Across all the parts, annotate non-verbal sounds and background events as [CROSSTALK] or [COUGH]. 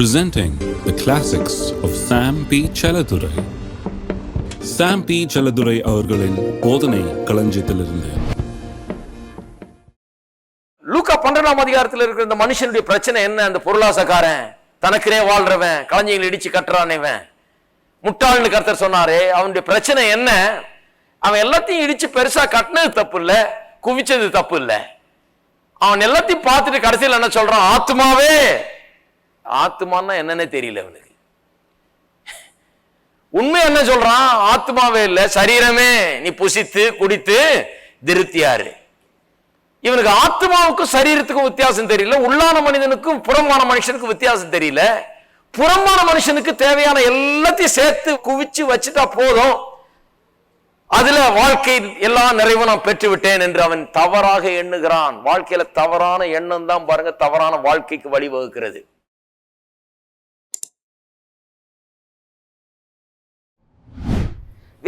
presenting the classics of Sam P. Chaladurai. Sam P Chelladurai அவர்களின் போதனை களஞ்சியத்திலிருந்து. லூக்கா பன்னெண்டாம் அதிகாரத்தில் இருக்கிற இந்த மனுஷனுடைய பிரச்சனை என்ன? அந்த பொருளாசக்காரன் தனக்குனே வாழ்றவன் களஞ்சியங்களை இடிச்சு கட்டுறானவன் முட்டாள்னு கருத்தர் சொன்னாரே அவனுடைய பிரச்சனை என்ன? அவன் எல்லாத்தையும் இடிச்சு பெருசா கட்டினது தப்பு இல்லை குவிச்சது தப்பு இல்லை அவன் எல்லாத்தையும் பார்த்துட்டு கடைசியில் என்ன சொல்றான்? ஆத்மாவே ஆத்மான்னா என்னன்னே தெரியல அவனுக்கு. உண்மை என்ன சொல்றான்? ஆத்மாவே இல்ல சரீரமே. நீ புசித்து குடித்து திருப்தியாரு இவனுக்கு ஆத்மாவுக்கும் சரீரத்துக்கும் வித்தியாசம் தெரியல உள்ளான மனிதனுக்கும் புறமான மனுஷனுக்கும் வித்தியாசம் தெரியல. புறமான மனுஷனுக்கு தேவையான எல்லாத்தையும் சேர்த்து குவிச்சு வச்சுட்டா போதும். அதுல வாழ்க்கை எல்லாம் நிறைவு நான் பெற்று விட்டேன் என்று அவன் தவறாக எண்ணுகிறான். வாழ்க்கையில தவறான எண்ணம் தான் பாருங்க தவறான வாழ்க்கைக்கு வழிவகுக்கிறது.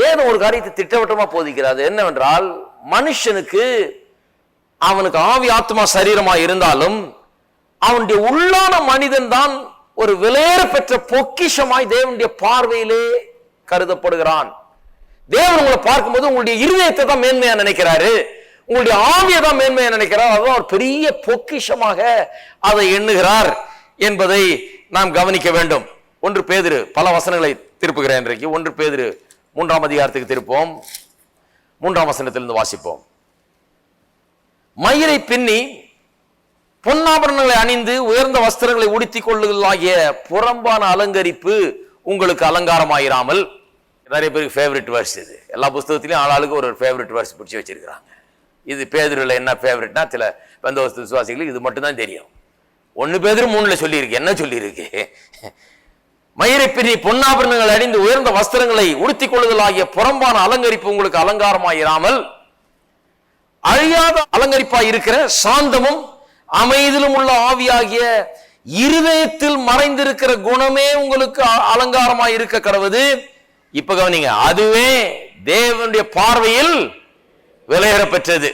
வேதம் ஒரு காரியத்தை திட்டவட்டமா போதிக்கிறது என்னவென்றால் மனுஷனுக்கு அவனுக்கு ஆவி ஆத்மா சரீரமா இருந்தாலும் அவனுடைய உள்ளான மனிதன் தான் ஒரு விலையேற பெற்ற பொக்கிஷமாய் தேவனுடைய பார்வையிலே கருதப்படுகிறான். தேவன் உங்களை பார்க்கும்போது உங்களுடைய இருதயத்தை தான் மேன்மையா நினைக்கிறாரு. உங்களுடைய ஆவியை தான் மேன்மையா நினைக்கிறார். அதுதான் ஒரு பெரிய பொக்கிஷமாக அதை எண்ணுகிறார் என்பதை நாம் கவனிக்க வேண்டும். ஒன்று பேதிரு பல வசனங்களை திருப்புகிறேன் இன்றைக்கு. ஒன்று பேதிரு மூன்றாம் அதிகாரத்துக்கு திருப்போம். மூன்றாம் வசனத்திலிருந்து வாசிப்போம். மயிரை பின்னி பொன்னாபரணங்களை அணிந்து உயர்ந்த வஸ்திரங்களை உடுத்திக் கொள்ளுதலாகிய புறம்பான அலங்கரிப்பு உங்களுக்கு அலங்காரமாயிராமல். நிறைய பேருக்கு ஃபேவரட் வேர்ஸ் இது. எல்லா புஸ்தகத்திலையும் ஆளாளுக்கு ஒரு ஃபேவரட் வேர்ஸ் பிடிச்சி வச்சிருக்கிறாங்க. இது பேதரில் என்ன ஃபேவரட்னா சில பெந்தவஸ்து விசுவாசிகளுக்கு இது மட்டும்தான் தெரியும். ஒன்று பேதர் மூணுல சொல்லியிருக்கு. என்ன சொல்லியிருக்கு? மயிரை பிரி பொன்னாபரணங்கள் அணிந்து உயர்ந்த வஸ்திரங்களை உடுத்திக் கொள்ளுதல் ஆகிய புறம்பான அலங்கரிப்பு உங்களுக்கு அலங்காரமாயிராமல் அழியாத அலங்கரிப்பாய் இருக்கிற சாந்தமும் அமைதியிலும் உள்ள ஆவியாகிய இருதயத்தில் மறைந்திருக்கிற குணமே உங்களுக்கு அ- அலங்காரமாய் இருக்க கடவுது. இப்ப கவனிங்க அதுவே தேவனுடைய பார்வையில் விலையேற பெற்றது.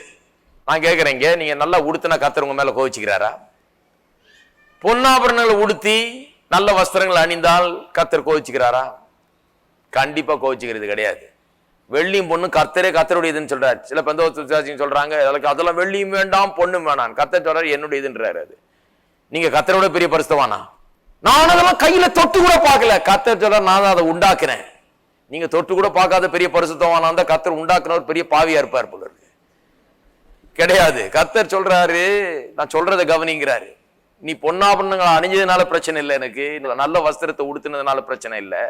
நான் கேட்கிறேங்க நீங்க நல்லா உடுத்தினா கத்துறவங்க மேல கோவிச்சுக்கிறாரா? பொன்னாபரணங்களை உடுத்தி நல்ல வஸ்திரங்கள் அணிந்தால் கத்தர் கோவிச்சுக்கிறாரா? கண்டிப்பாக கோவிச்சுக்கிறது கிடையாது. வெள்ளியும் பொண்ணு கர்த்தரே கத்தருடையதுன்னு சொல்றாரு. சில பெந்தோஸ்து சொல்றாங்க அதுக்கு அதெல்லாம் வெள்ளியும் வேண்டாம் பொண்ணும் வேணாம். கத்தர் சொல்றாரு என்னுடையதுன்றாரு அது. நீங்க கத்தரோட பெரிய பரிசுத்தவானா? நான் அதெல்லாம் கையில தொட்டு கூட பார்க்கல. கத்தர் சொல்ற நான் அதை உண்டாக்குறேன். நீங்க தொட்டு கூட பார்க்காத பெரிய பரிசுத்தவானா இருந்தா கத்தர் உண்டாக்குனவர் பெரிய பாவியா இருப்பார் போல இருக்கு. கிடையாது. கர்த்தர் சொல்றாரு நான் சொல்றதை கவனிங்கிறாரு. நீ பொன்னாபரணங்களை அணிஞ்சதுனால பிரச்சனை இல்லை எனக்கு. நல்ல வஸ்திரத்தை உடுத்தினதுனால பிரச்சனை இல்லை.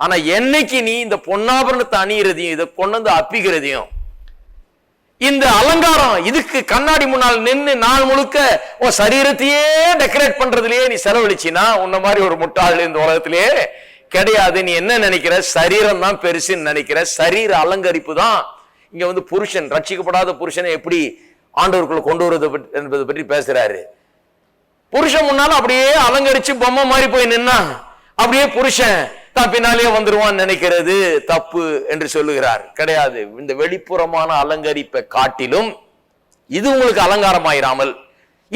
ஆனா என்னைக்கு நீ இந்த பொன்னாபரணத்தை அணியிறதையும் இதை கொண்டு வந்து அப்பிக்கிறதையும் இந்த அலங்காரம் இதுக்கு கண்ணாடி முன்னால் நின்று நாள் முழுக்க உன் சரீரத்தையே டெக்கரேட் பண்றதுலயே நீ செலவழிச்சினா உன்ன மாதிரி ஒரு முட்டாள் இந்த உலகத்திலேயே கிடையாது. நீ என்ன நினைக்கிற? சரீரம் தான் பெருசுன்னு நினைக்கிற. சரீர அலங்கரிப்பு தான் இங்க வந்து புருஷன். ரட்சிக்கப்படாத புருஷனை எப்படி ஆண்டவருக்குள்ள கொண்டு வருவது என்பது என்பதை பற்றி பேசுறாரு. புருஷன் முன்னால அப்படியே அலங்கரிச்சு பொம்மை மாதிரி போய் நின்னா அப்படியே புருஷன் தான் பின்னாலேயே வந்துருவான் நினைக்கிறது தப்பு என்று சொல்லுகிறார். கிடையாது. இந்த வெளிப்புறமான அலங்கரிப்பை காட்டிலும் இது உங்களுக்கு அலங்காரமாயிராமல்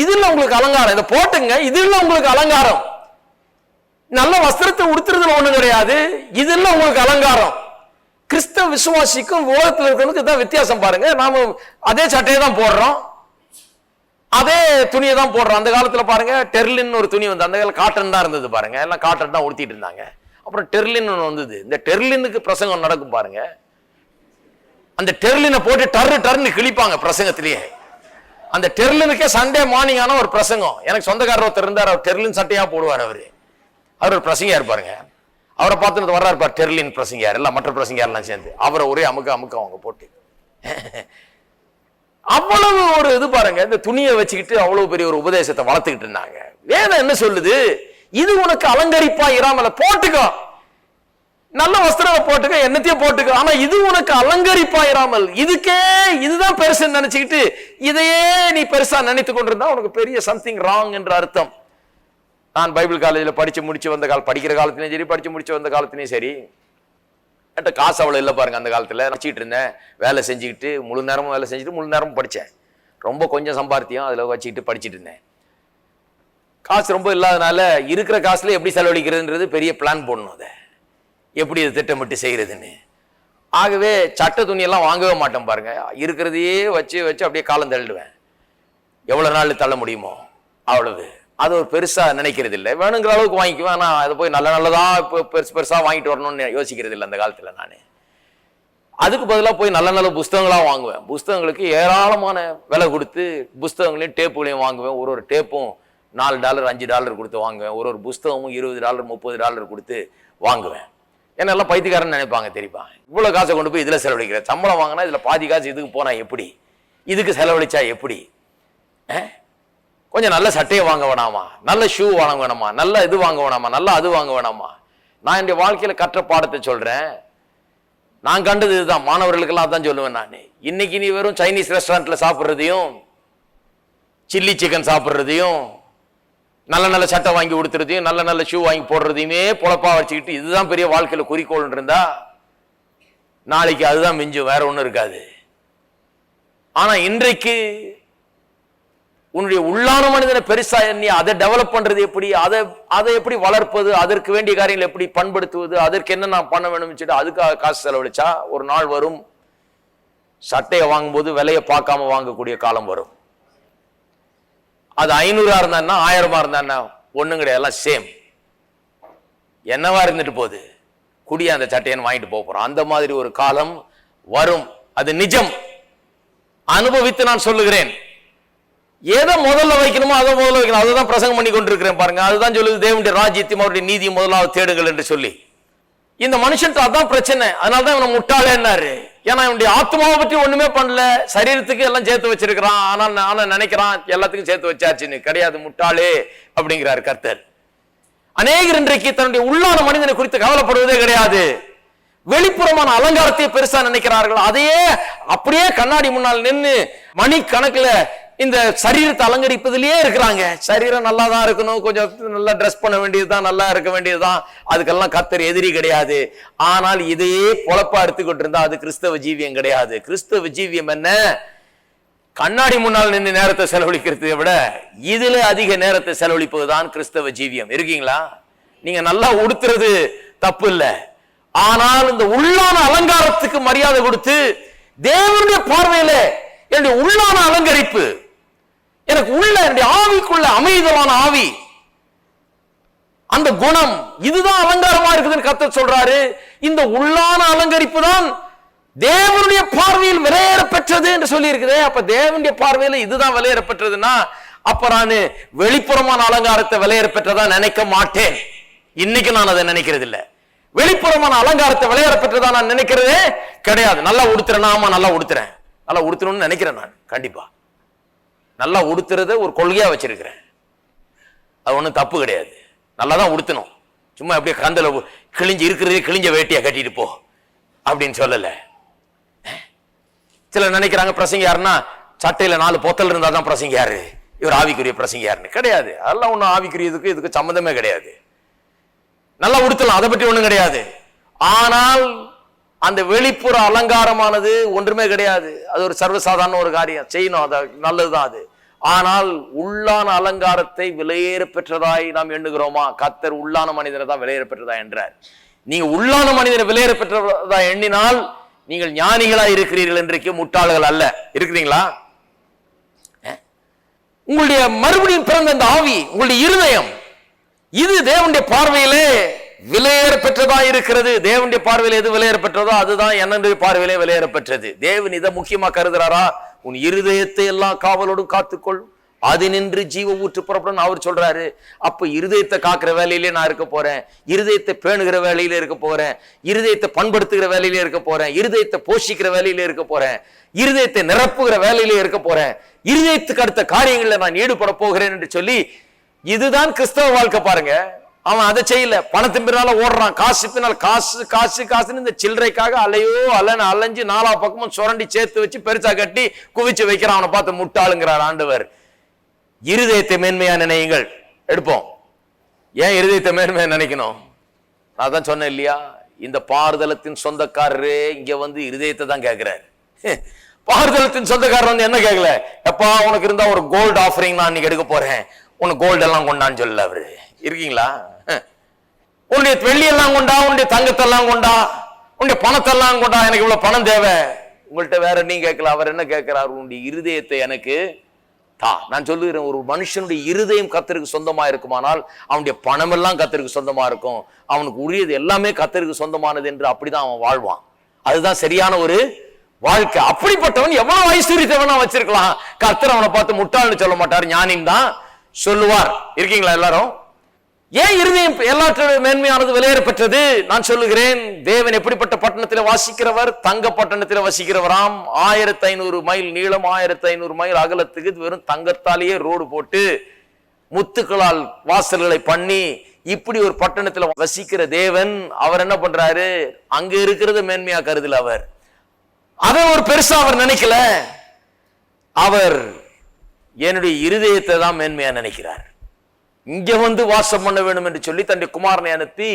இதுல உங்களுக்கு அலங்காரம் இதை போட்டுங்க இதுல உங்களுக்கு அலங்காரம். நல்ல வஸ்திரத்தை உடுத்துறதுல ஒண்ணும் கிடையாது இதுல உங்களுக்கு அலங்காரம். கிறிஸ்தவ விசுவாசிக்கும் உலகத்தில் இருக்கிறவனுக்கு தான் வித்தியாசம் பாருங்க. நாம அதே சட்டையை தான் போடுறோம். அதே துணியை தான் போடுறோம் அந்த காலத்தில் பாருங்க டெர்லின் ஒரு துணி வந்து அந்த காலத்தில் காட்டன் தான் இருந்தது பாருங்க. எல்லாம் காட்டன் தான் உடுத்திட்டு இருந்தாங்க. அப்புறம் டெர்லின் ஒன்று வந்தது. இந்த டெர்லினுக்கு பிரசங்கம் நடக்கும் பாருங்க. அந்த டெர்லினை போட்டு டர்ரு டர்னு கிழிப்பாங்க பிரசங்கத்திலேயே. அந்த டெர்லினுக்கே சண்டே மார்னிங் ஆன ஒரு பிரசங்கம். எனக்கு சொந்தக்காரர் ஒருத்தர் இருந்தார். அவர் டெர்லின் சட்டையாக போடுவார் அவர். அவர் ஒரு பிரசங்கியா இருப்பாருங்க அவரை பார்த்துட்டு வர்றாரு பார் டெர்லின் பிரசங்கியார். எல்லாம் மற்ற பிரசங்கியாரெல்லாம் சேர்ந்து. அவரை ஒரே அமுக்க அமுக்க அவங்க போட்டு. [LAUGHS] அவ்வளவு ஒரு இது பாருங்க இந்த துணியை வச்சுக்கிட்டு அவ்வளவு பெரிய ஒரு உபதேசத்தை வளர்த்துக்கிட்டு இருந்தாங்க. வேதம் என்ன சொல்லுது? இது உனக்கு அலங்கரிப்பா இராமல போட்டுக்கோ. நல்ல வஸ்திரம் போட்டுக்க என்னத்தையும் போட்டுக்க. ஆனா இது உனக்கு அலங்கரிப்பா இராமல். இதுக்கே இதுதான் பெருசுன்னு நினைச்சுக்கிட்டு இதையே நீ பெருசா நினைத்து கொண்டிருந்தா உனக்கு பெரிய சம்திங் ராங் என்ற அர்த்தம். நான் பைபிள் காலேஜில் படிச்சு முடிச்சு வந்த கால படிக்கிற காலத்திலையும் சரி படிச்சு முடிச்சு வந்த காலத்திலையும் சரி. என்கிட்ட காசு அவ்வளோ இல்லை பாருங்க அந்த காலத்தில். வச்சுக்கிட்டு இருந்தேன். வேலை செஞ்சுக்கிட்டு முழு நேரமும் வேலை செஞ்சுட்டு முழு நேரமும் படித்தேன் ரொம்ப கொஞ்சம் சம்பாத்தியம் அதில் வச்சுக்கிட்டு படிச்சுட்டு இருந்தேன். காசு ரொம்ப இல்லாதனால இருக்கிற காசில் எப்படி செலவழிக்கிறதுன்றது பெரிய பிளான் போடணும் அதை. எப்படி இதை திட்டமிட்டு செய்கிறதுன்னு ஆகவே சட்ட துணியெல்லாம் வாங்கவே மாட்டேன் பாருங்க. இருக்கிறதையே வச்சு வச்சு அப்படியே காலம் தள்ளிடுவேன் எவ்வளோ நாள் தள்ள முடியுமோ? அவ்வளவு. அது ஒரு பெருசாக நினைக்கிறது இல்லை வேணுங்கிற அளவுக்கு வாங்கிக்குவேன். ஆனால் அதை போய் நல்ல நல்லதாக இப்போ பெருசு பெருசாக வாங்கிட்டு வரணும்னு யோசிக்கிறது இல்லை அந்த காலத்தில் நான். அதுக்கு பதிலாக போய் நல்ல நல்ல புஸ்தகங்களாக வாங்குவேன். புஸ்தகங்களுக்கு ஏராளமான விலை கொடுத்து புஸ்தகங்களையும் டேப்புகளையும் வாங்குவேன். ஒரு ஒரு டேப்பும் நாலு டாலர் அஞ்சு டாலர் கொடுத்து வாங்குவேன். ஒரு ஒரு புஸ்தகமும் இருபது டாலர் முப்பது டாலர் கொடுத்து வாங்குவேன். ஏன்னா எல்லாம் பைத்தியக்காரன் நினைப்பாங்க தெரியுமா? இவ்வளோ காசை கொண்டு போய் இதில் செலவழிக்கிறேன். சம்பளம் வாங்கினா இதில் பாதி காசு இதுக்கு போனால் எப்படி? இதுக்கு செலவழிச்சா எப்படி? கொஞ்சம் நல்ல சட்டையை வாங்க வேணாமா? நல்ல ஷூ வாங்க வேணாமா? நல்ல இது வாங்க வேணாமா? நல்ல அது வாங்க வேணாமா? நான் என்னுடைய வாழ்க்கையில் கற்ற பாடத்தை சொல்கிறேன் நான் கண்டது இதுதான். மாணவர்களுக்கெல்லாம் தான் சொல்லுவேன் நான். இன்னைக்கு நீ வெறும் சைனீஸ் ரெஸ்டாரண்ட்டில் சாப்பிட்றதையும் சில்லி சிக்கன் சாப்பிட்றதையும் நல்ல நல்ல சட்டை வாங்கி கொடுத்துறதையும் நல்ல நல்ல ஷூ வாங்கி போடுறதையுமே பொழப்பா வச்சுக்கிட்டு இதுதான் பெரிய வாழ்க்கையில் குறிக்கோள் இருந்தா நாளைக்கு அதுதான் மிஞ்சும். வேற ஒன்றும் இருக்காது. ஆனால் இன்றைக்கு உன்னுடைய உள்ளான மனிதனை பெருசா எண்ணி அதை டெவலப் பண்றது எப்படி? அதை அதை எப்படி வளர்ப்பது? அதற்கு வேண்டிய காரியங்களை எப்படி பண்படுத்துவது? அதற்கு என்ன நான் பண்ண வேணும்னு சொல்லிட்டு அதுக்காக காசு செலவழிச்சா ஒரு நாள் வரும். சட்டையை வாங்கும்போது விலையை பார்க்காம வாங்கக்கூடிய காலம் வரும். அது ஐநூறா இருந்தா ஆயிரமா இருந்தா ஒண்ணும் கிடையாது. எல்லாம் சேம் என்னவா இருந்துட்டு போகுது? குடிய அந்த சட்டையன்னு வாங்கிட்டு போக போறோம். அந்த மாதிரி ஒரு காலம் வரும். அது நிஜம். அனுபவித்து நான் சொல்லுகிறேன். எதை முதல்ல வைக்கணுமோ அதை முதல்ல வைக்கணும். அதை தான் பிரசங்கம் பண்ணி கொண்டிருக்கிறேன் பாருங்க. அதுதான் சொல்லுது தேவனுடைய ராஜ்யத்தையும் அவருடைய நீதி முதலாவது தேடுங்கள் என்று சொல்லி. இந்த மனுஷன் அதான் பிரச்சனை. அதனால தான் இவனை முட்டாளேன்னாரு. ஏன்னா இவனுடைய ஆத்மாவை பற்றி ஒண்ணுமே பண்ணல. சரீரத்துக்கு எல்லாம் சேர்த்து வச்சிருக்கிறான். ஆனால் ஆனா நினைக்கிறான் எல்லாத்துக்கும் சேர்த்து வச்சாச்சுன்னு. கிடையாது முட்டாளே அப்படிங்கிறார் கர்த்தர். அநேகர் இன்றைக்கு தன்னுடைய உள்ளான மனிதனை குறித்து கவலைப்படுவதே கிடையாது. வெளிப்புறமான அலங்காரத்தை பெருசா நினைக்கிறார்கள். அதையே அப்படியே கண்ணாடி முன்னால் நின்று மணி கணக்குல இந்த சரீரத்தை அலங்கரிப்பதிலேயே இருக்கிறாங்க. சரீரம் நல்லா தான் இருக்கணும். கொஞ்சம் நல்லா ட்ரெஸ் பண்ண வேண்டியதுதான் நல்லா இருக்க வேண்டியதுதான். அதுக்கெல்லாம் கத்தர் எதிரி கிடையாது. ஆனால் இதையே பொழப்பா எடுத்துக்கிட்டு இருந்தா அது கிறிஸ்தவ ஜீவியம் கிடையாது. கிறிஸ்தவ ஜீவியம் என்ன? கண்ணாடி முன்னால் நின்று நேரத்தை செலவழிக்கிறதை விட இதுல அதிக நேரத்தை செலவழிப்பது தான் கிறிஸ்தவ ஜீவியம். இருக்கீங்களா? நீங்க நல்லா உடுத்துறது தப்பு இல்லை. ஆனால் இந்த உள்ளான அலங்காரத்துக்கு மரியாதை கொடுத்து தேவனுடைய பார்வையில என்னுடைய உள்ளான அலங்கரிப்பு எனக்கு உள்ள என்னுடைய ஆவிக்குள்ள அமைதலான ஆவி. அந்த குணம் இதுதான் அலங்காரமா இருக்குதுன்னு கத்த சொல்றாரு. இந்த உள்ளான அலங்கரிப்பு தான் தேவனுடைய பார்வையில் விலையேற பெற்றது என்று சொல்லி இருக்குது அப்ப தேவனுடைய பார்வையில இதுதான் விலையேற பெற்றதுன்னா அப்ப நான் வெளிப்புறமான அலங்காரத்தை விலையேற பெற்றதா நினைக்க மாட்டேன். இன்னைக்கு நான் அதை நினைக்கிறது இல்ல வெளிப்புறமான அலங்காரத்தை விளையாட பெற்றதா நான் நினைக்கிறதே கிடையாது. நல்லா உடுத்துறேன் ஆமா நல்லா உடுத்துறேன். நல்லா உடுத்தணும்னு நினைக்கிறேன் நான். கண்டிப்பா. நல்லா உடுத்துறத ஒரு கொள்கையாக வச்சிருக்கிறேன். அது ஒன்றும் தப்பு கிடையாது. நல்லா தான் உடுத்தணும். சும்மா அப்படியே கந்தல கிழிஞ்சு இருக்கிறதே கிழிஞ்ச வேட்டியை கட்டிட்டு போ. அப்படின்னு சொல்லலை. சில நினைக்கிறாங்க பிரசங்க யாருன்னா சட்டையில் நாலு பொத்தல் இருந்தால் தான் பிரசங்க யாரு? இவர் ஆவிக்குரிய பிரசங்க யாருன்னு. கிடையாது. அதெல்லாம் ஒன்றும் ஆவிக்குரியதுக்கு இதுக்கு சம்மந்தமே கிடையாது. நல்லா உடுத்தலாம். அதை பற்றி ஒன்றும் கிடையாது. ஆனால் அந்த வெளிப்புற அலங்காரமானது ஒன்றுமே கிடையாது. அது ஒரு சர்வசாதாரண ஒரு காரியம். செய்யணும். அது நல்லதுதான் அது. ஆனால் உள்ளான அலங்காரத்தை விலையேற பெற்றதாய் நாம் எண்ணுகிறோமா? கத்தர் உள்ளான மனிதனை தான் விலையேற பெற்றதா என்றார். நீங்க உள்ளான மனிதனை விலையேற பெற்றதா எண்ணினால் நீங்கள் ஞானிகளா இருக்கிறீர்கள் என்றைக்கு முட்டாள்கள் அல்ல. இருக்கிறீங்களா உங்களுடைய மறுபடியும் பிறந்த இந்த ஆவி உங்களுடைய இருதயம் இது தேவனுடைய பார்வையிலே விலையேற பெற்றதா இருக்கிறது. தேவனுடைய பார்வையில் எது விலையேற பெற்றதோ அதுதான் என்னுடைய பார்வையிலே விலையேற பெற்றது. தேவன் இதை முக்கியமா கருதுறாரா? உன் இருதயத்தை எல்லாம் காவலோடும் காத்துக்கொள். அது நின்று ஜீவ ஊற்று புறப்படும். அவர் சொல்றாரு அப்ப இருதயத்தை காக்கிற வேலையிலே நான் இருக்க போறேன். இருதயத்தை பேணுகிற வேலையில இருக்க போறேன். இருதயத்தை பண்படுத்துகிற வேலையில இருக்க போறேன். இருதயத்தை போஷிக்கிற வேலையில இருக்க போறேன். இருதயத்தை நிரப்புகிற வேலையில இருக்க போறேன். இருதயத்துக்கு அடுத்த காரியங்களில் நான் ஈடுபட போகிறேன் என்று சொல்லி இதுதான் கிறிஸ்தவ வாழ்க்கை பாருங்க. அவன் அதை செய்யல. பணத்தின் பின்னால ஓடுறான். காசு பின்னால் காசு காசு காசுன்னு இந்த சில்லறைக்காக அலையோ அலன்னு அலைஞ்சு நாலா பக்கமும் சுரண்டி சேர்த்து வச்சு பெருசா கட்டி குவிச்சு வைக்கிறான். அவனை பார்த்து முட்டாளுங்கிறார் ஆண்டவர். இருதயத்தை மேன்மையா நினையுங்கள். எடுப்போம். ஏன் இருதயத்தை மேன்மையா நினைக்கணும்? நான் தான் சொன்னேன் இல்லையா? இந்த பாறுதலத்தின் சொந்தக்காரரே இங்க வந்து இருதயத்தை தான் கேட்கிறார் பாறுதலத்தின் சொந்தக்காரர் வந்து என்ன கேட்கல எப்பா உனக்கு இருந்தா ஒரு கோல்டு ஆஃபரிங் நான் இன்னைக்கு எடுக்க போறேன். உனக்கு கோல்டு எல்லாம் கொண்டான்னு சொல்லல அவரு. இருக்கீங்களா? உன்னுடைய வெள்ளியெல்லாம் கொண்டா உன்னுடைய தங்கத்தெல்லாம் கொண்டா உன்னுடைய பணத்தெல்லாம் கொண்டா எனக்கு இவ்வளவு பணம் தேவை. உங்கள்கிட்ட வேற நீ கேட்கல அவர் என்ன கேட்கிறார்? உன்னுடைய இருதயத்தை எனக்கு தா. நான் சொல்லுகிறேன் ஒரு மனுஷனுடைய இருதயம் கத்தருக்கு சொந்தமா இருக்குமானால் அவனுடைய பணம் எல்லாம் கத்தருக்கு சொந்தமா இருக்கும். அவனுக்கு உரியது எல்லாமே கத்தருக்கு சொந்தமானது என்று அப்படிதான் அவன் வாழ்வான். அதுதான் சரியான ஒரு வாழ்க்கை. அப்படிப்பட்டவன் எவ்வளவு ஐஸ்வர்யத்தை வேணா வச்சிருக்கலாம். கர்த்தர் அவனை பார்த்து முட்டாள்னு சொல்ல மாட்டார் ஞானியும் தான் சொல்லுவார். இருக்கீங்களா எல்லாரும்? ஏன் இருதயம் எல்லாற்றோட மேன்மையானது விலையேற பெற்றது நான் சொல்லுகிறேன் தேவன் எப்படிப்பட்ட பட்டணத்தில் வாசிக்கிறவர்? தங்க பட்டணத்தில் வசிக்கிறவராம். ஆயிரத்தி ஐநூறு மைல் நீளம் ஆயிரத்தி ஐநூறு மைல் அகலத்துக்கு வெறும் தங்கத்தாலேயே ரோடு போட்டு முத்துக்களால் வாசல்களை பண்ணி இப்படி ஒரு பட்டணத்தில் வசிக்கிற தேவன் அவர் என்ன பண்றாரு? அங்க இருக்கிறது மேன்மையா கருதல அவர். அதை ஒரு பெருசா அவர் நினைக்கல. அவர் என்னுடைய இருதயத்தை தான் மேன்மையா நினைக்கிறார். இங்க வந்து வாசம் பண்ண வேண்டும் என்று சொல்லி தன்னுடைய குமாரனை அனுப்பி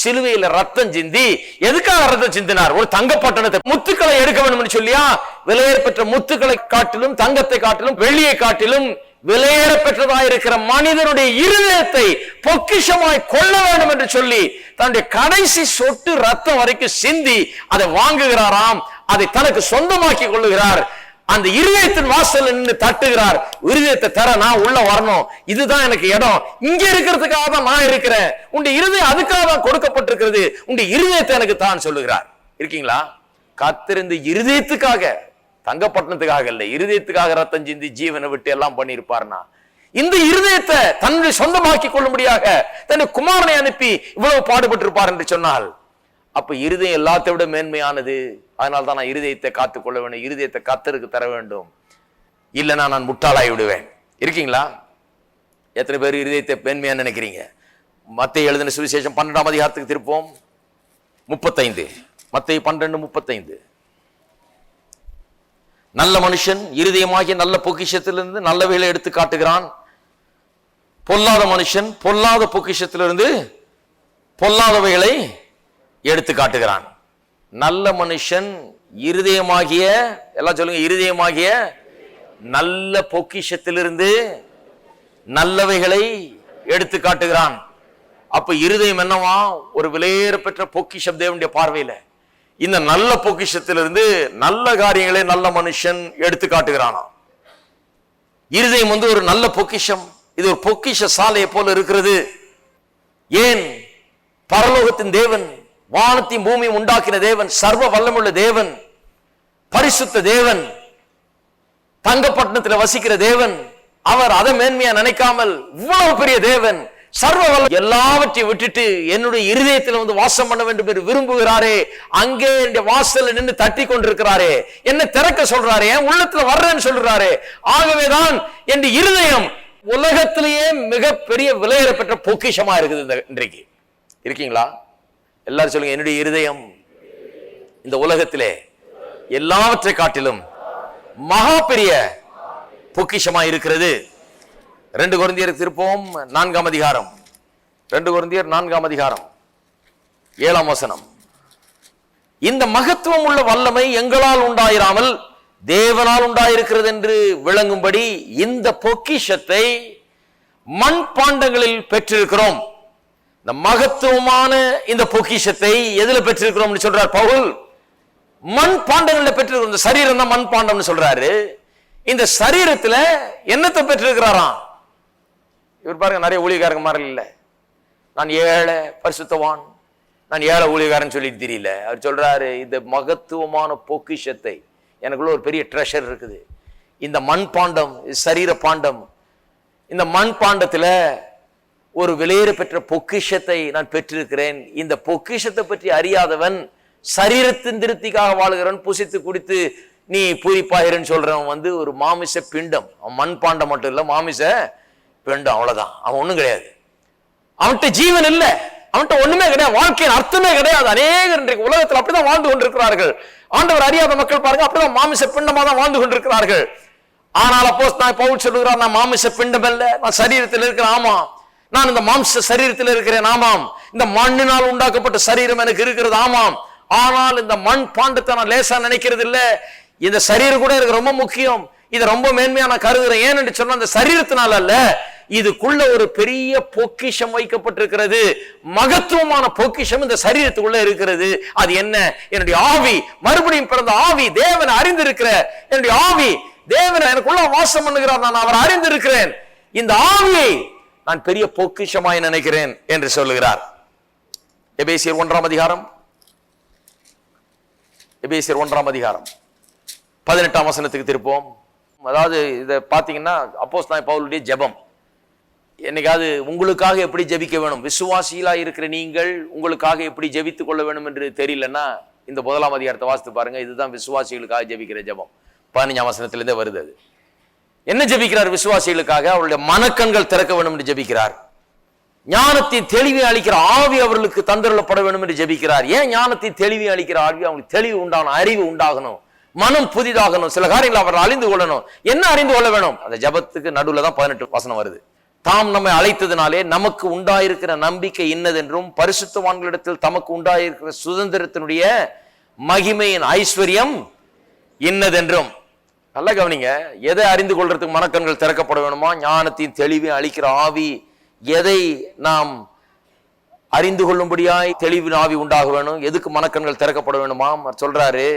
சிலுவையில ரத்தம் சிந்தி எதுக்காக ரத்தம் சிந்தினார்? ஒரு தங்க பட்டணத்தை முத்துக்களை எடுக்க வேண்டும் என்று சொல்லியா? விலையேற பெற்ற முத்துக்களை காட்டிலும் தங்கத்தை காட்டிலும் வெள்ளியை காட்டிலும் விலையேற பெற்றதா இருக்கிற மனிதனுடைய இருதயத்தை பொக்கிஷமாய் கொள்ள வேண்டும் என்று சொல்லி தன்னுடைய கடைசி சொட்டு ரத்தம் வரைக்கும் சிந்தி அதை வாங்குகிறாராம் அதை தனக்கு சொந்தமாக்கி கொள்ளுகிறார். அந்த இருதயத்தின் வாசல் நின்று தட்டுகிறார். இருதயத்தை தர நான் உள்ள வரணும். இதுதான் எனக்கு இடம். இங்க இருக்கிறதுக்காக தான் நான் இருக்கிறேன். உன்னுடைய இருதயம் அதுக்காக தான் கொடுக்கப்பட்டிருக்கிறது. உன்னுடைய இருதயத்தை எனக்கு தான் சொல்லுகிறார். இருக்கீங்களா? கத்திருந்த இருதயத்துக்காக தங்கப்பட்டினத்துக்காக இல்லை இருதயத்துக்காக ரத்தம் சிந்தி ஜீவனை விட்டு எல்லாம் பண்ணியிருப்பார்னா? இந்த இருதயத்தை தன்னுடைய சொந்தமாக்கி கொள்ளும்படியாக தன்னுடைய குமாரனை அனுப்பி இவ்வளவு பாடுபட்டிருப்பார் என்று சொன்னால் அப்ப இருதயம் எல்லாத்தை விட மேன்மையானது? அதனால தான் நான் இருதயத்தை காத்துக்கொள்ள வேண்டும் இருதயத்தை கத்தருக்கு தர வேண்டும். இல்லைன்னா நான் முட்டாளாய் விடுவேன். இருக்கீங்களா? எத்தனை பேர் இருதயத்தை பெண்மையாக நினைக்கிறீங்க? மத்திய எழுதின சுவிசேஷம் பன்னெண்டாம் அதிகாரத்துக்கு திருப்போம். முப்பத்தைந்து. மத்திய பன்னெண்டு முப்பத்தைந்து. நல்ல மனுஷன் இருதயமாகிய நல்ல பொக்கிஷத்திலிருந்து வேலை எடுத்து காட்டுகிறான். பொல்லாத மனுஷன் பொல்லாத பொக்கிஷத்திலிருந்து பொல்லாதவைகளை எடுத்து காட்டுகிறான். நல்ல மனுஷன் இருதயமாகிய எல்லாம் சொல்லுங்க இருதயமாகிய நல்ல பொக்கிஷத்திலிருந்து நல்லவைகளை எடுத்து காட்டுகிறான். அப்ப இருதயம் என்னவா? ஒரு விலையேற பெற்ற பொக்கிஷம் தேவனுடைய பார்வையில. இந்த நல்ல பொக்கிஷத்திலிருந்து நல்ல காரியங்களை நல்ல மனுஷன் எடுத்து காட்டுகிறானாம் இருதயம் வந்து ஒரு நல்ல பொக்கிஷம். இது ஒரு பொக்கிஷ சாலையை போல இருக்கிறது. ஏன்? பரலோகத்தின் தேவன் வானத்தையும் பூமியும் உண்டாக்கின தேவன் சர்வ வல்லமுள்ள தேவன் பரிசுத்த தேவன் தங்கப்பட்டினத்தில் வசிக்கிற தேவன் அவர் அதை மேன்மையா நினைக்காமல் இவ்வளவு பெரிய தேவன் சர்வ வல்ல எல்லாவற்றையும் விட்டுட்டு என்னுடைய இருதயத்தில் வந்து வாசம் பண்ண வேண்டும் என்று விரும்புகிறாரே. அங்கே என் வாசல்ல நின்று தட்டி கொண்டிருக்கிறாரே. என்ன திறக்க சொல்றாரே. என் உள்ளத்துல வர்றேன்னு சொல்றாரே. ஆகவேதான் என் இருதயம் உலகத்திலேயே மிகப்பெரிய விலையேற பெற்ற பொக்கிஷமா இருக்குது இந்த இன்றைக்கு. இருக்கீங்களா? எல்லாரும் சொல்லுங்க என்னுடைய இருதயம் இந்த உலகத்திலே எல்லாவற்றை காட்டிலும் மகா பெரிய பொக்கிஷமா இருக்கிறது. ரெண்டு குருந்தியர் திருப்போம் நான்காம் அதிகாரம். ரெண்டு குருந்தியர் நான்காம் அதிகாரம். ஏழாம் வசனம். இந்த மகத்துவம் உள்ள வல்லமை எங்களால் உண்டாயிராமல் தேவனால் உண்டாயிருக்கிறது என்று விளங்கும்படி இந்த பொக்கிஷத்தை மண் பாண்டங்களில் பெற்றிருக்கிறோம். இந்த மகத்துவமான இந்த பொக்கிஷத்தை எதுல பெற்றிருக்கிறோம்னு சொல்றார் பவுல்? மண் பாண்டங்கள்ல பெற்றிருக்கிறோம். இந்த சரீரம் தான் மண் பாண்டம்னு சொல்றாரு. இந்த சரீரத்துல என்னத்தை பெற்றிருக்கிறாராம்? இவர் பாருங்க நிறைய ஊழியக்காரங்க மாதிரி இல்லை. நான் ஏழை பரிசுத்தவான். நான் ஏழை ஊழியக்காரன் சொல்லி தெரியல. அவர் சொல்றாரு இந்த மகத்துவமான பொக்கிஷத்தை எனக்குள்ள ஒரு பெரிய ட்ரெஷர் இருக்குது. இந்த மண் பாண்டம் இது சரீர பாண்டம் இந்த மண் பாண்டத்தில் ஒரு விலையேற பெற்ற பொக்கிஷத்தை நான் பெற்றிருக்கிறேன். இந்த பொக்கிஷத்தை பற்றி அறியாதவன் சரீரத்தின் திருப்திக்காக வாழ்கிறவன் புசித்து குடித்து நீ பூரிப்பாயிரன்னு சொல்றவன் வந்து ஒரு மாமிச பிண்டம். அவன் மண் பாண்டம் மட்டும் இல்லை மாமிச பிண்டம் அவ்வளவுதான். அவன் ஒண்ணும் கிடையாது. அவன்கிட்ட ஜீவன் இல்லை. அவன்கிட்ட ஒண்ணுமே கிடையாது. வாழ்க்கையின் அர்த்தமே கிடையாது. அநேகர் இன்றைக்கு உலகத்தில் அப்படிதான் வாழ்ந்து கொண்டிருக்கிறார்கள். ஆண்டவர் அறியாத மக்கள் பாருங்க அப்படிதான் மாமிச பிண்டமா தான் வாழ்ந்து கொண்டிருக்கிறார்கள். ஆனால் அப்போ நான் பவுல் சொல்லுகிறார் நான் மாமிச பிண்டம் அல்ல நான் சரீரத்தில் இருக்கிறேன். ஆமா. நான் இந்த மாம்ச சரீரத்தில் இருக்கிறேன் ஆமாம். இந்த மண்ணினால் உண்டாக்கப்பட்ட சரீரம் எனக்கு இருக்கிறது ஆமாம். ஆனால் இந்த மண் பாண்டத்தை நான் லேசா நினைக்கிறது இல்ல. இந்த சரீரம் கூட எனக்கு ரொம்ப முக்கியம். இதை ரொம்ப மேன்மையா நான் கருதுறேன். ஏன்னு சொன்னா அந்த சரீரத்தினால அல்ல. இதுக்குள்ள ஒரு பெரிய பொக்கிஷம் வைக்கப்பட்டிருக்கிறது. மகத்துவமான பொக்கிஷம் இந்த சரீரத்துக்குள்ள இருக்கிறது. அது என்ன? என்னுடைய ஆவி. மறுபடியும் பிறந்த ஆவி தேவனை அறிந்திருக்கிற. என்னுடைய ஆவி தேவன் எனக்குள்ள வாசம் பண்ணுகிறார். நான் அவர் அறிந்திருக்கிறேன். இந்த ஆவியை நான் பெரிய பொக்கிஷமாய் நினைக்கிறேன் என்று சொல்லுகிறார். எபேசியர் ஒன்றாம் அதிகாரம். எபேசியர் ஒன்றாம் அதிகாரம். பதினெட்டாம் வசனத்துக்கு திருப்போம் அதாவது இதை பார்த்தீங்கன்னா அப்போஸ் தான் பவுலுடைய ஜெபம். என்னைக்காவது உங்களுக்காக எப்படி ஜெபிக்க வேணும்? விசுவாசிகளா இருக்கிற நீங்கள் உங்களுக்காக எப்படி ஜெபித்துக் கொள்ள வேணும் என்று தெரியலன்னா இந்த முதலாம் அதிகாரத்தை வாசித்து பாருங்க. இதுதான் விசுவாசிகளுக்காக ஜெபிக்கிற ஜெபம். பதினஞ்சாம் வசனத்திலேருந்தே வருது அது. என்ன ஜெபிக்கிறார் விசுவாசிகளுக்காக? அவருடைய மனக்கண்கள் திறக்க வேண்டும் என்று ஜெபிக்கிறார். ஞானத்தை தெளிவை அளிக்கிற ஆவி அவர்களுக்கு தந்தரப்பட வேண்டும் என்று ஜெபிக்கிறார். ஏன் ஞானத்தை தெளிவை அளிக்கிற ஆவி? அவங்களுக்கு தெளிவு உண்டாகணும் அறிவு உண்டாகணும். மனம் புதிதாகணும். சில காரியங்களை அவர் அறிந்து கொள்ளணும். என்ன அறிந்து கொள்ள வேணும்? அந்த ஜெபத்துக்கு நடுவில் தான் பதினெட்டு வசனம் வருது. தாம் நம்மை அழைத்ததினாலே நமக்கு உண்டாயிருக்கிற நம்பிக்கை இன்னதென்றும் பரிசுத்தவான்களிடத்தில் தமக்கு உண்டாயிருக்கிற சுதந்திரத்தினுடைய மகிமையின் ஐஸ்வர்யம் இன்னதென்றும். நல்லா கவனிங்க. எதை அறிந்து கொள்றதுக்கு மனக்கண்கள் திறக்கப்பட வேணுமா? ஞானத்தின் தெளிவை அளிக்கிற ஆவி எதை நாம் அறிந்து கொள்ளும்படியாய் தெளிவின் ஆவி உண்டாக வேணும்? எதுக்கு மனக்கண்கள் திறக்கப்பட வேணுமா? சொல்றாரு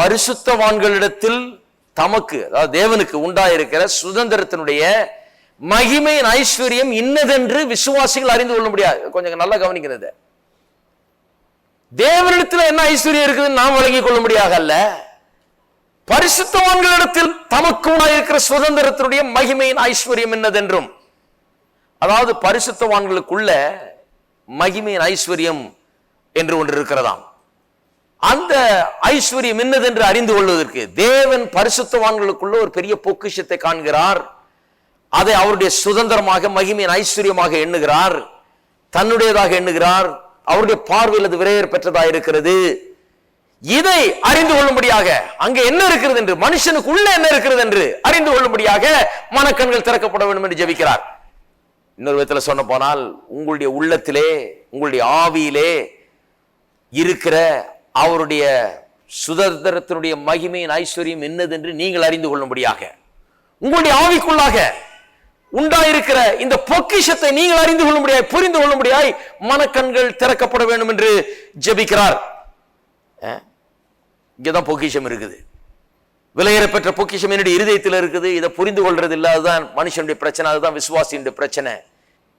பரிசுத்தவான்களிடத்தில் தமக்கு அதாவது தேவனுக்கு உண்டாயிருக்கிற சுதந்திரத்தினுடைய மகிமையின் ஐஸ்வர்யம் இன்னதென்று விசுவாசிகள் அறிந்து கொள்ள முடியாது. கொஞ்சம் நல்லா கவனிக்கிறது தேவனிடத்தில் என்ன ஐஸ்வர்யம் இருக்குதுன்னு நாம் வழங்கிக் கொள்ள முடியாத அல்ல பரிசுத்தவான்களிடத்தில் தமக்கு உண்டாயிருக்கிற சுதந்திரத்தினுடைய மகிமையின் ஐஸ்வர்யம் என்னதென்றும்? அதாவது பரிசுத்தவான்களுக்குள்ள மகிமையின் ஐஸ்வர்யம் என்று ஒன்று இருக்கிறதாம். அந்த ஐஸ்வர்யம் என்னதென்று அறிந்து கொள்வதற்கு தேவன் பரிசுத்தவான்களுக்குள்ள ஒரு பெரிய பொக்கிஷத்தை காண்கிறார். அதை அவருடைய சுதந்திரமாக மகிமையின் ஐஸ்வர்யமாக எண்ணுகிறார். தன்னுடையதாக எண்ணுகிறார். அவருடைய பார்வையில் அது விரையர் பெற்றதாக இருக்கிறது இதை அறிந்து கொள்ளும்படியாக அங்கே என்ன இருக்கிறது என்று மனுஷனுக்கு உள்ள என்ன இருக்கிறது என்று அறிந்து கொள்ளும்படியாக மனக்கண்கள் திறக்கப்பட வேண்டும் என்று ஜெபிக்கிறார். இன்னொரு விதத்தில் சொன்ன போனால் உங்களுடைய உள்ளத்திலே உங்களுடைய ஆவியிலே இருக்கிற அவருடைய சுதந்திரத்தினுடைய மகிமையின் ஐஸ்வர்யம் என்னதென்று நீங்கள் அறிந்து கொள்ளும்படியாக உங்களுடைய ஆவிக்குள்ளாக உண்டாயிருக்கிற இந்த பொக்கிஷத்தை நீங்கள் அறிந்து கொள்ளும்படியாய் புரிந்து கொள்ளும்படியாய் மனக்கண்கள் திறக்கப்பட வேண்டும் என்று ஜெபிக்கிறார். இங்கே தான் பொக்கிஷம் இருக்குது. விலையேறப்பெற்ற பொக்கிஷம் என்னுடைய இருதயத்தில் இருக்குது. இதை புரிந்து கொள்றது இல்லாததான் மனுஷனுடைய பிரச்சனை. அதுதான் விசுவாசியுடைய பிரச்சனை.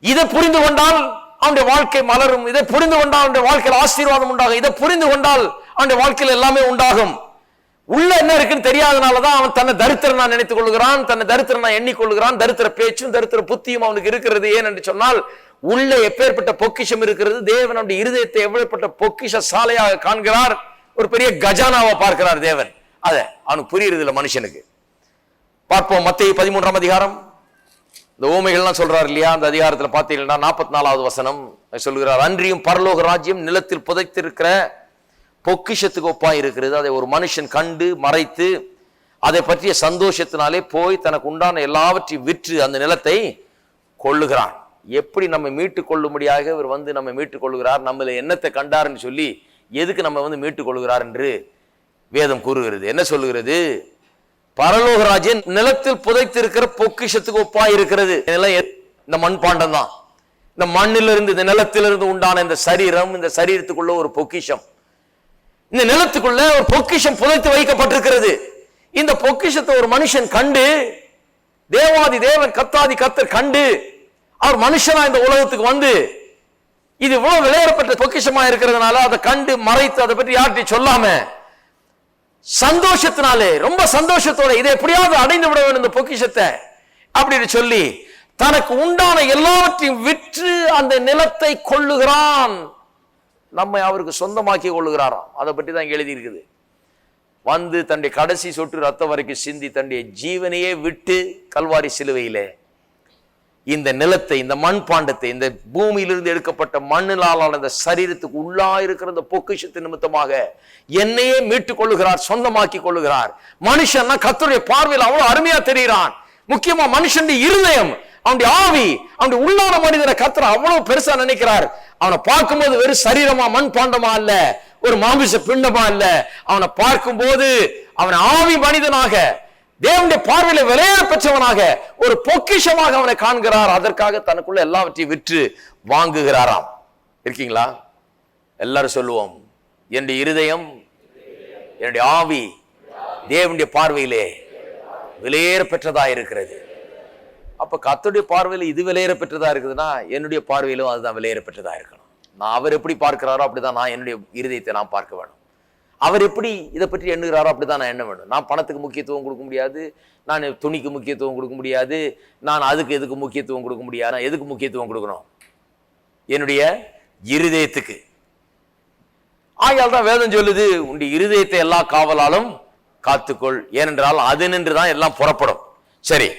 இதை புரிந்து கொண்டால் அவனுடைய வாழ்க்கை மலரும். இதை புரிந்து கொண்டால் அவனுடைய வாழ்க்கையில் ஆசீர்வாதம் உண்டாகும். இதை புரிந்து கொண்டால் அவனுடைய வாழ்க்கையில் எல்லாமே உண்டாகும். உள்ள என்ன இருக்குன்னு தெரியாதனாலதான் அவன் தன்னை தரித்திரனா நினைத்துக் கொள்கிறான் தன்னை தரித்திரனா எண்ணிக்கொள்கிறான் தரித்திர பேச்சும் தரித்திர புத்தியும் அவனுக்கு இருக்கிறது. ஏன் என்று சொன்னால் உள்ள எப்பேற்பட்ட பொக்கிஷம் இருக்கிறது? தேவனுடைய இருதயத்தை எவ்வளவுப்பட்ட பொக்கிஷ சாலையாக காண்கிறார்? ஒரு பெரிய கஜானாவை பார்க்கிறார் தேவன். அத அவனுக்கு புரியுறது இல்லை மனுஷனுக்கு. பார்ப்போம் மத்திய பதிமூன்றாம் அதிகாரம். இந்த ஓமைகள்லாம் சொல்றாரு இல்லையா? அந்த அதிகாரத்தில் பார்த்தீங்கன்னா நாற்பத்தி நாலாவது வசனம் சொல்கிறார் அன்றியும் பரலோக ராஜ்யம் நிலத்தில் புதைத்திருக்கிற பொக்கிஷத்துக்கு ஒப்பாய் இருக்கிறது. அதை ஒரு மனுஷன் கண்டு மறைத்து அதை பற்றிய சந்தோஷத்தினாலே போய் தனக்கு உண்டான எல்லாவற்றையும் விற்று அந்த நிலத்தை கொள்ளுகிறான் எப்படி நம்ம மீட்டு கொள்ளும்படியாக இவர் வந்து நம்ம மீட்டு கொள்ளுகிறார் நம்மளை என்னத்தை கண்டாருன்னு சொல்லி எதுக்கு நம்ம வந்து மீட்டு கொள்ளுகிறார் என்று வேதம் கூறுகிறது. என்ன சொல்லுகிறது? பரலோகராஜன் நிலத்தில் புதைத்திருக்கிற பொக்கிஷத்துக்கு ஒப்பா இருக்கிறது. நிலம் எ- இந்த மண்பாண்டம் தான். இந்த மண்ணிலிருந்து இந்த நிலத்திலிருந்து உண்டான இந்த சரீரம் இந்த சரீரத்துக்குள்ள ஒரு பொக்கிஷம். இந்த நிலத்துக்குள்ள ஒரு பொக்கிஷம் புதைத்து வைக்கப்பட்டிருக்கிறது. இந்த பொக்கிஷத்தை ஒரு மனுஷன் கண்டு தேவாதி தேவன் கத்தாதி கத்தர் கண்டு அவர் மனுஷனா இந்த உலகத்துக்கு வந்து இது இவ்வளவு விளையாடப்பட்ட பொக்கிஷமா இருக்கிறதுனால அதை கண்டு மறைத்து அதை பற்றி யார்கிட்டயும் சொல்லாம சந்தோஷத்தினாலே ரொம்ப சந்தோஷத்தோட இதை எப்படியாவது அடைந்து விட வேண்டும் இந்த பொக்கிஷத்தை அப்படின்னு சொல்லி தனக்கு உண்டான எல்லாவற்றையும் விற்று அந்த நிலத்தை கொள்ளுகிறான். நம்மை அவருக்கு சொந்தமாக்கி கொள்ளுகிறாராம். அதை பற்றி தான் எழுதி இருக்குது வந்து தன்னுடைய கடைசி சொட்டு ரத்தம் வரைக்கும் சிந்தி தன்னுடைய ஜீவனையே விட்டு கல்வாரி சிலுவையிலே இந்த நிலத்தை இந்த மண் பாண்டத்தை இந்த பூமியிலிருந்து எடுக்கப்பட்ட மண்ணிலாலான இந்த சரீரத்துக்கு உள்ளா இருக்கிற இந்த பொக்கிஷத்து நிமித்தமாக என்னையே மீட்டுக் கொள்ளுகிறார் சொந்தமாக்கி கொள்ளுகிறார். மனுஷன்னா கத்தருடைய பார்வையில் அவ்வளவு அருமையா தெரிகிறான். முக்கியமா மனுஷனுடைய இருதயம் அவனுடைய ஆவி அவனுடைய உள்ளான மனிதனை கர்த்தர் அவ்வளவு பெருசா நினைக்கிறார். அவனை பார்க்கும்போது வெறும் சரீரமா மண் பாண்டமா அல்ல ஒரு மாமிச பிண்டமா இல்ல அவனை பார்க்கும்போது அவன் ஆவி மனிதனாக தேவனுடைய பார்வையில விளையாட பெற்றவனாக ஒரு பொக்கிஷமாக அவனை காண்கிறார். அதற்காக தனக்குள்ள எல்லாவற்றையும் விற்று வாங்குகிறாராம். இருக்கீங்களா? எல்லாரும் சொல்லுவோம் என்னுடைய இருதயம் என்னுடைய ஆவி தேவனுடைய பார்வையிலே விலையேற பெற்றதா இருக்கிறது. அப்ப கத்துடைய பார்வையில் இது விலையேற பெற்றதா இருக்குதுன்னா என்னுடைய பார்வையிலும் அதுதான் விலையேற பெற்றதா இருக்கணும். நான் அவர் எப்படி பார்க்கிறாரோ அப்படிதான் நான் என்னுடைய இருதயத்தை நான் பார்க்க வேணும் அவர் எப்படி இதை பற்றி எண்ணுகிறாரோ அப்படிதான் நான் எண்ண வேண்டும். நான் பணத்துக்கு முக்கியத்துவம் கொடுக்க முடியாது நான் துணிக்கு முக்கியத்துவம் கொடுக்க முடியாது நான் அதுக்கு எதுக்கு முக்கியத்துவம் கொடுக்க முடியாது நான் எதுக்கு முக்கியத்துவம் கொடுக்கணும்? என்னுடைய இருதயத்துக்கு. ஆகையால் தான் வேதம் சொல்லுது உன்னுடைய இருதயத்தை எல்லா காவலாலும் காத்துக்கொள். ஏனென்றால் அது நின்று தான் எல்லாம் புறப்படும். சரி.